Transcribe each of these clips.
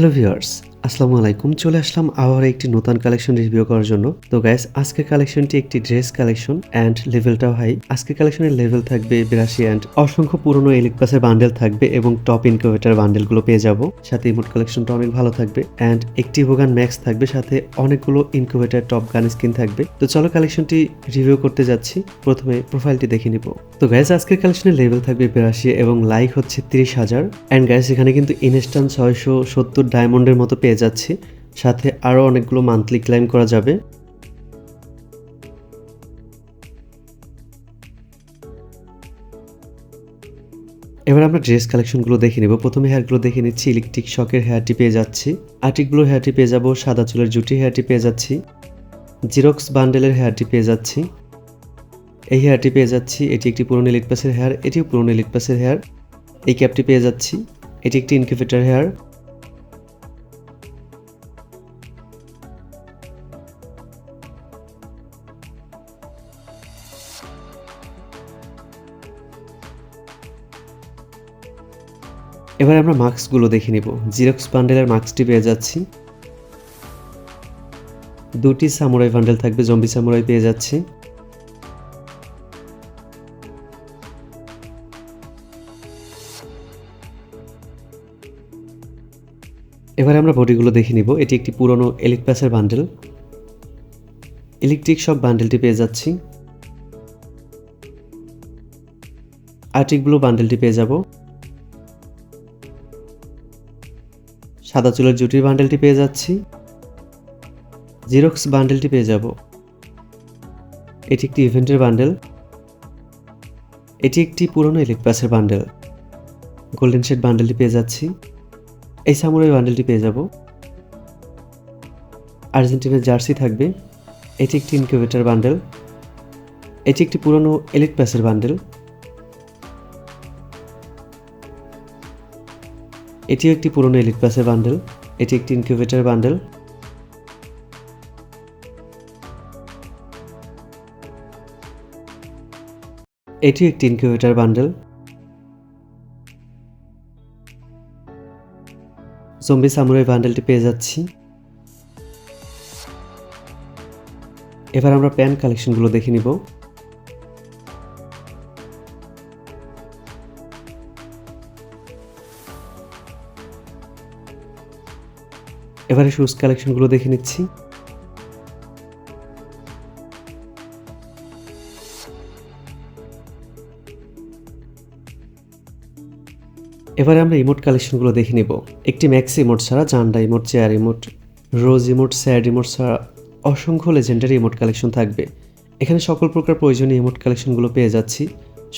Hello viewers আসসালামু আলাইকুম, চলে আসলাম আবার একটি নতুন কালেকশন রিভিউ করার জন্য। তো গাইস আজকের কালেকশনটি একটি ড্রেস কালেকশন অ্যান্ড লেভেলটাও হাই আজকের কালেকশনের লেভেল থাকবে বিরাশি অ্যান্ড অসংখ্য পুরনো এলিক পাসের বান্ডেল থাকবে এবং টপ ইনকিউবেটার বান্ডেলগুলো পেয়ে যাব। সাথে ইমোট কালেকশনটা অনেক ভালো থাকবে অ্যান্ড একটি ভোগান ম্যাক্স থাকবে, সাথে অনেকগুলো ইনকিউবেটার টপ গান স্কিন থাকবে। তো চলো কালেকশনটি রিভিউ করতে যাচ্ছি, প্রথমে প্রোফাইলটি দেখে নিব। তো গাইস আজকের কালেকশনের লেভেল থাকবে বিরাশি এবং লাইক হচ্ছে তিরিশ হাজার। অ্যান্ড গাইস এখানে কিন্তু ইনস্ট্যান্ট ছয়শো সত্তর ডায়মন্ডের মতো পেয়ে যাচ্ছি। সাথে আরও অনেকগুলো মান্থলি ক্লাইম করা যাবে। এবার আমরা ড্রেস কালেকশনগুলো দেখে নেব। প্রথমে হেয়ারগুলো দেখে নিচ্ছি ইলেকট্রিক শকের হেয়ারটি পেয়ে যাচ্ছি। আর্টিকগুলোর হেয়ারটি পেয়ে যাব, সাদা চুলের জুটি হেয়ারটি পেয়ে যাচ্ছি। জিরক্স বান্ডেলের হেয়ারটি পেয়ে যাচ্ছি। এই হেয়ারটি পেয়ে যাচ্ছি, এটি একটি পুরনো ইলিট পাসের হেয়ার এটিও পুরনো ইলিট পাসের হেয়ার এই ক্যাপটি পেয়ে যাচ্ছি, এটি একটি ইনকিউবেটার হেয়ার এবার আমরা মাস্কগুলো দেখে নিব। জিরক্স বান্ডেলের মাস্কটি পেয়ে যাচ্ছি। দুটি সামুরাই বান্ডেল থাকবে জম্বি সামুরাই পেয়ে যাচ্ছি। এবার আমরা বডিগুলো দেখে নিব। এটি একটি পুরনো প্যাসের বান্ডেল ইলেকট্রিক সব বান্ডেলটি পেয়ে যাচ্ছি। আর্টিক ব্লু বান্ডেলটি পেয়ে যাব। সাদা চুলের জুটির বান্ডেলটি পেয়ে যাচ্ছি। জিরক্স বান্ডেলটি পেয়ে যাব। এটি একটি ইভেন্টের বান্ডেল এটি একটি পুরনো ইলেকট্রাসের বান্ডেল গোল্ডেন শেড বান্ডেলটি পেয়ে যাচ্ছি। এই সামুরাই বান্ডেলটি পেয়ে যাব। আর্জেন্টিনার জার্সি থাকবে। এটি একটি ইনকিউবেটার বান্ডেল এটি একটি পুরনো এলিট প্যাসের বান্ডেল এটিও একটি পুরনো এলিট প্যাসের বান্ডেল এটি একটি ইনকিউবেটার বান্ডেল এটিও একটি ইনকিউবেটার বান্ডেল জম্বি সামুরাই বান্ডেলটি পেয়ে যাচ্ছি। এবার আমরা প্যান কালেকশনগুলো দেখে নিব। এবারে শুজ কালেকশনগুলো দেখে নিচ্ছি। এবারে আমরা ইমোট কালেকশনগুলো দেখে নিব। একটি ম্যাক্স ইমোট ছাড়া, জান্ডা emote chair emote rose emote sad emote ছাড়া অসংখ্য লেজেন্ডারি ইমোট কালেকশন থাকবে। এখানে সকল প্রকার প্রয়োজনীয় ইমোট কালেকশনগুলো পেয়ে যাচ্ছি।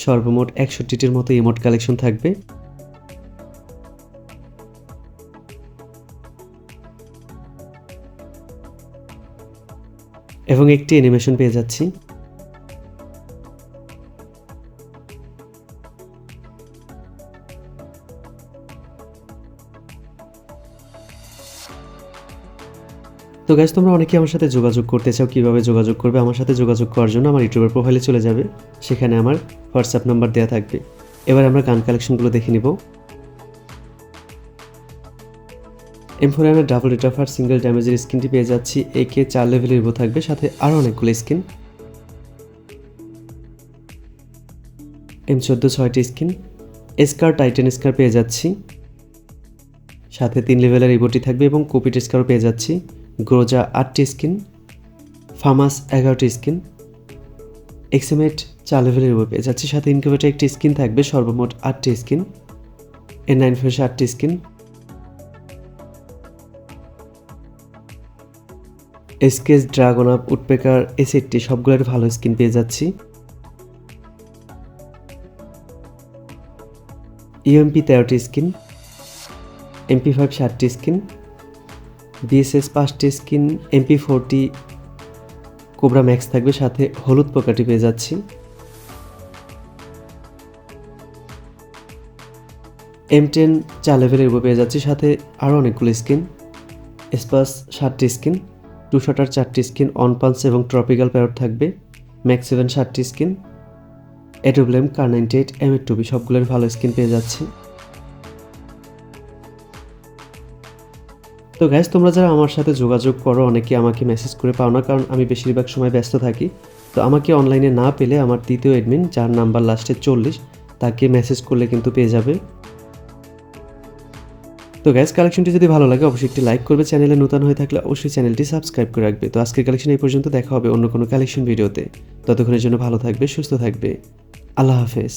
সর্বমোট একষট্টিটির মতো ইমোট কালেকশন থাকবে। এবং একটি অ্যানিমেশন পেয়ে যাচ্ছি। তো গ্যাস তোমরা অনেকেই আমার সাথে যোগাযোগ করতে চাও, কীভাবে যোগাযোগ করবে? আমার সাথে যোগাযোগ করার জন্য আমার ইউটিউবের প্রোফাইলে চলে যাবে। সেখানে আমার হোয়াটসঅ্যাপ নাম্বার দেওয়া থাকবে। এবার আমরা গান কালেকশনগুলো দেখে নিব। এমফোরিয়ামের ডাবল রিটাফার সিঙ্গেল ড্যামেজের স্কিনটি পেয়ে যাচ্ছি। একে চার লেভেলের ইভো থাকবে, সাথে আরও অনেকগুলো স্কিন এম চোদ্দ ছয়টি স্কিন এসকার টাইটেন স্কার পেয়ে যাচ্ছি। সাথে তিন লেভেলের ইভোটি থাকবে এবং কোপিট স্কারও পেয়ে যাচ্ছি। গ্রোজা আটটি স্কিন ফামাস এগারোটি স্কিন এক্সেমেট চার লেভেলের ইভো পেয়ে যাচ্ছি। সাথে ইনকিউবেটার একটি স্কিন থাকবে, সর্বমোট আটটি স্কিন এন নাইন ফেসে আটটি skin SKS, dragon up, woodpecker, এই সেটটি সবগুলোর ভালো স্কিন পেয়ে যাচ্ছি। ইউএমপি তেরোটি স্কিন, এমপি ফাইভ ষাটটি স্কিন, বিএসএস পাঁচটি skin, MP forty cobra max থাকবে, সাথে হলুদ পোকাটি পেয়ে যাচ্ছি। এম টেন চার লেভেলের উপর পেয়ে যাচ্ছি, সাথে আরও অনেকগুলো স্কিন এসপাস ষাটটি স্কিন। টু শটার চারটি স্কিন অন এবং ট্রপিক্যাল প্যারট থাকবে। ম্যাক্স সেভেন ষাটটি স্কিন এডোব্লেম কার নাইনটি এইট, এম এর টুবি সবগুলোর ভালো স্কিন পেয়ে যাচ্ছে। তো গ্যাস তোমরা যারা আমার সাথে যোগাযোগ করো, অনেকে আমাকে মেসেজ করে পাও না, কারণ আমি বেশিরভাগ সময় ব্যস্ত থাকি। তো আমাকে অনলাইনে না পেলে আমার তৃতীয় এডমিন যার নাম্বার লাস্টে চল্লিশ, তাকে মেসেজ করলে কিন্তু পেয়ে যাবে। তো গ্যাস কালেকশনটি যদি ভালো লাগে, অবশ্যই একটি লাইক করবে। চ্যানেলে নতুন হয়ে থাকলে অবশ্যই চ্যানেলটি সাবস্ক্রাইব করে রাখবে। তো আজকের কালেকশন এই পর্যন্ত, দেখা হবে অন্য কোনো কালেকশন ভিডিওতে ততক্ষণের জন্য ভালো থাকবে, সুস্থ থাকবে। আল্লাহ হাফেজ।